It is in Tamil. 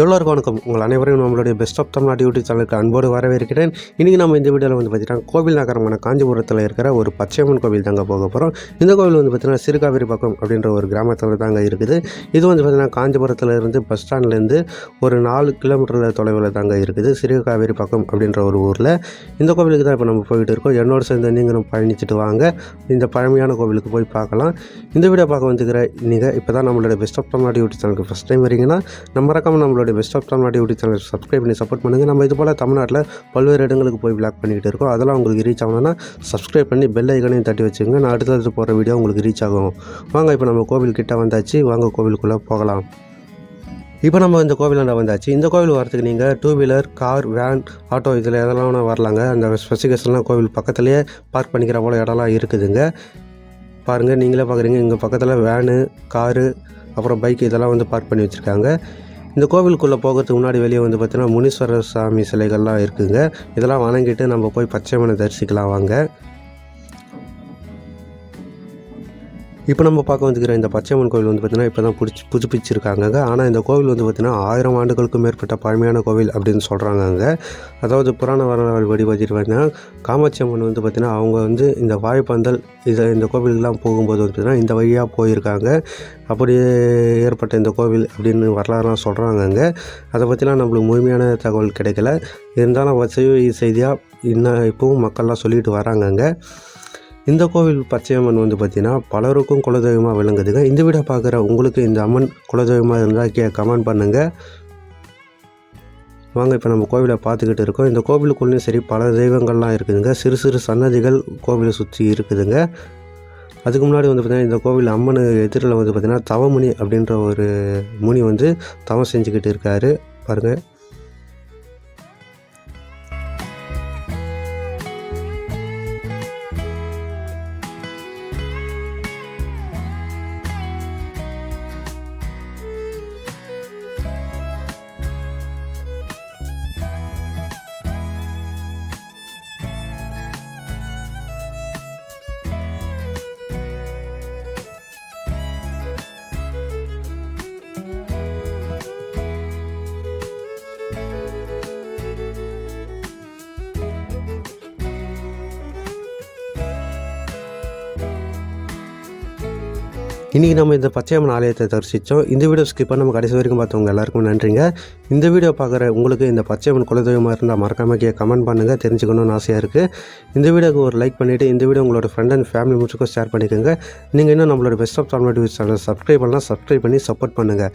எல்லோருக்கும் வணக்கம் உங்கள் அனைவரையும் நம்மளுடைய பெஸ்ட் ஆஃப் தமிழ்நாடு யூடியூப் சேனலுக்கு அன்போடு வரவேற்கிறேன். இன்றைக்கி நம்ம இந்த வீடியோவில் வந்து பார்த்தீங்கன்னா கோவில் நகரமான காஞ்சிபுரத்தில் இருக்கிற ஒரு பச்சையம்மன் கோவில் தாங்க போக போகிறோம் இந்த கோவில் வந்து பார்த்தீங்கன்னா சிறுகாவிரி பக்கம் அப்படின்ற ஒரு கிராமத்தில் தாங்க இருக்குது. இது வந்து பார்த்திங்கன்னா காஞ்சிபுரத்தில் இருந்து பஸ் ஸ்டாண்ட்லேருந்து ஒரு நாலு கிலோமீட்டர் தொலைவில் தாங்க இருக்குது. சிறுகாவிரி பக்கம் அப்படின்ற ஒரு ஊரில். இந்த கோவிலுக்கு தான் இப்போ நம்ம போயிட்டு இருக்கோம். என்னோட சேர்ந்து நீங்களும் பயணிச்சுட்டு வாங்க. இந்த பழமையான கோவிலுக்கு போய் பார்க்கலாம். இந்த வீடியோ பார்க்க வந்துக்கிற நீங்கள் இப்போ தான் நம்மளோட பெஸ்ட் ஆஃப் தமிழ்நாடு யூடியூப் சேனலுக்கு ஃபஸ்ட் டைம் வரீங்கன்னா நம்ம மறக்காம நம்மளுடைய best of Tamil Nadu YouTube channel subscribe பண்ணி சப்போர்ட் பண்ணுங்கள் நம்ம இது போல் தமிழ்நாட்டில் பல்வேறு இடங்களுக்கு போய் விளாக் பண்ணிக்கிட்டு இருக்கோம். அதெல்லாம் உங்களுக்கு ரீச் ஆகணும்னா சப்ஸ்கிரைப் பண்ணி பெல் ஐக்கனையும் தட்டி வச்சுங்க நான் அடுத்தடுத்து போகிற வீடியோ உங்களுக்கு ரீச் ஆகும். வாங்க இப்போ நம்ம கோவில் கிட்டே வந்தாச்சு. வாங்க கோவிலுக்குள்ளே போகலாம். இப்போ நம்ம இந்த கோவிலாண்ட வந்தாச்சு. இந்த கோவில் வரதுக்கு நீங்கள் two wheeler car van auto இதில் எதெல்லாம் வரலாங்க. அந்த ஸ்பெசிஃபிகேஷன்லாம் கோவில் பக்கத்துலேயே பார்க் பண்ணிக்கிற போல் இடம்லாம் இருக்குதுங்க. பாருங்கள் நீங்களே பார்க்குறீங்க இங்கே பக்கத்தில் வேனு காரு அப்புறம் பைக் இதெல்லாம் வந்து பார்க் பண்ணி வச்சுருக்காங்க. இந்த கோவிலுக்குள்ளே போகிறதுக்கு முன்னாடி வெளியே வந்து பார்த்தீங்கன்னா முனீஸ்வரர் சாமி சிலைகள்லாம் இருக்குதுங்க இதெல்லாம் வணங்கிட்டு நம்ம போய் பச்சைமனை தரிசிக்கலாம் வாங்க. இப்போ நம்ம பார்க்க வந்துக்கிற இந்த பச்சையம்மன் கோவில் வந்து பார்த்திங்கன்னா இப்போ தான் பிடிச்சி புதுப்பிச்சிருக்காங்க ஆனால் இந்த கோவில் வந்து பார்த்திங்கன்னா ஆயிரம் ஆண்டுகளுக்கும் மேற்பட்ட பழமையான கோவில் அப்படின்னு சொல்கிறாங்க அங்கே. அதாவது புராண வரலாறு படி பார்த்திங்கன்னா காமாட்சி அம்மன் வந்து பார்த்திங்கன்னா அவங்க வந்து இந்த வாய்ப்பந்தல் இதை இந்த கோவிலுக்கெல்லாம் போகும்போது வந்து பார்த்திங்கன்னா இந்த வழியாக போயிருக்காங்க. அப்படி ஏற்பட்ட இந்த கோவில் அப்படின்னு வரலாறுலாம் சொல்கிறாங்க அங்கே. அதை பற்றிலாம் நம்மளுக்கு முழுமையான தகவல் கிடைக்கல. இருந்தாலும் வசதி செய்தியாக இன்னும் இப்போவும் மக்கள்லாம் சொல்லிட்டு வராங்க அங்கே. இந்த கோவில் பச்சையம்மன் வந்து பார்த்தீங்கன்னா பலருக்கும் குலதெய்வமாக விளங்குதுங்க. இந்த வீடியோ பார்க்குற உங்களுக்கு இந்த அம்மன் குலதெய்வமாக இருந்தால் கே கமெண்ட் பண்ணுங்கள் வாங்க இப்போ நம்ம கோவிலை பார்த்துக்கிட்டு இருக்கோம். இந்த கோவிலுக்குள்ளேயும் சரி பல தெய்வங்கள்லாம் இருக்குதுங்க. சிறு சிறு சன்னதிகள் கோவிலை சுற்றி இருக்குதுங்க. அதுக்கு முன்னாடி வந்து பார்த்திங்கன்னா இந்த கோவில் அம்மனு எதிரில் வந்து பார்த்திங்கன்னா தவமுனி அப்படின்ற ஒரு முனி வந்து தவம் செஞ்சுக்கிட்டு இருக்காரு. பாருங்கள் இன்றைக்கி நம்ம இந்த பச்சையம்மன் ஆலயத்தை தரிசித்தோம் இந்த வீடியோ ஸ்கிப் பண்ண நம்ம கடைசி வரைக்கும் பார்த்தவங்க எல்லாருக்கும் நன்றிங்க. இந்த வீடியோ பார்க்குற உங்களுக்கு இந்த பச்சையம்மன் குலதெய்வமாக இருந்தால் மறக்காம கே கமெண்ட் பண்ணுங்கள் தெரிஞ்சுக்கணும்னு ஆசையாக இருக்குது இந்த வீடியோக்கு ஒரு லைக் பண்ணிவிட்டு இந்த வீடியோ உங்களோட ஃப்ரெண்ட் அண்ட் ஃபேமிலி மெம்பர்ஸுக்கும் ஷேர் பண்ணிக்கோங்க. நீங்கள் இன்னும் நம்மளோட best of Tamil channel subscribe பண்ணலாம் சப்ஸ்கிரைப் பண்ணி சப்போர்ட் பண்ணுங்கள்